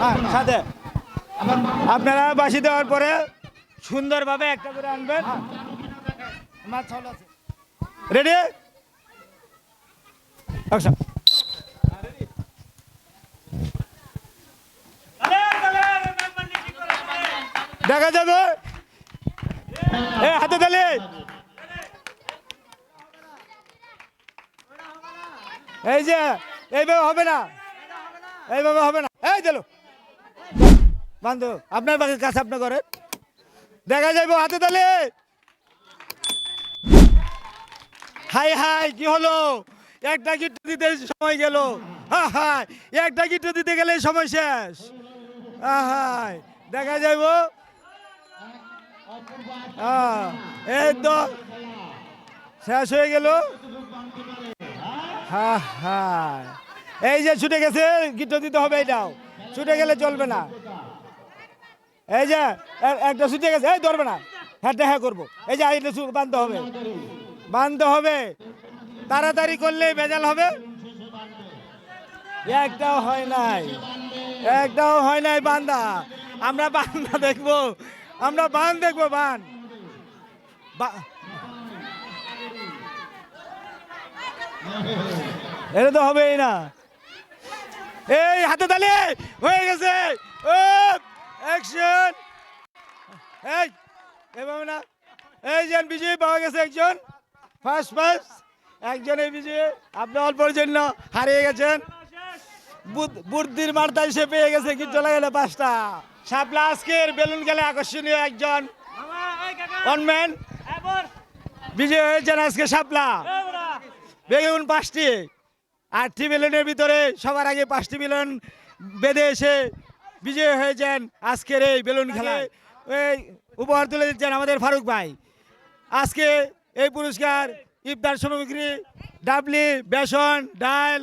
হ্যাঁ সাথে। আপনারা বাসি দেওয়ার পরে সুন্দরভাবে একটা করে আনবেন। রেডি আচ্ছা দেখা যাবে? এ, হাতে তালে। এই যে, এইভাবে হবে না। এইভাবে হবে না। এই, দিল। বান্ধব আপনার বাড়ির কাছে আপনি করেন। দেখা যাইব হাতে তালে। হাই হাই, কি হলো? একটা গিট দিতে সময় গেল। একটা গিট দিতে গেলে সময় শেষ। হাই দেখা যাইব। এই তো শেষ হয়ে গেল। হ্যাঁ হ্যাঁ এই যে ছুটে গেছে গিট দিতে হবে এটাও। ছুটে গেলে চলবে না। এই যে একটা ছুটে গেছে, এই ধরবে না। হ্যাঁ হ্যাঁ করব। এই যে ছু- বাঁধতে হবে। বাঁধতে হবে। তাড়াতাড়ি করলেই ভেজাল হবে। একটাও হয় নাই। একটাও হয় নাই বান্দা। আমরা বান্দা দেখব। আমরা বান দেখব, বান। এটা তো হবেই না। এই হাতে তালে! হয়ে গেছে। অ্যাকশন এই এভাবে না। এই যে বিজয়ী পাওয়া গেছে একজন। ফার্স্ট ফার্স্ট একজন এই বিজয়ী। আপনি অল্পর জন্য হারিয়ে গেছেন। বুদ- বুদ্ধির মার্তায় সে পেয়ে গেছে কিন্তু লাগালে পাঁচটা। শাপলা আজকের বেলুন গেলে আকর্ষণীয় একজন। অনম্যান বিজয় হয়েছেন আজকে শাপলা বেগুন পাঁচটি। আটটি বেলুনের ভিতরে সবার আগে পাঁচটি বেলুন বেঁধে এসে বিজয় হয়েছেন আজকের এই বেলুন খেলায়। এই উপহার তুলে দিচ্ছেন আমাদের ফারুক ভাই। আজকে এই পুরস্কার ইফতার সামগ্রী ডাবলি বেসন ডাল।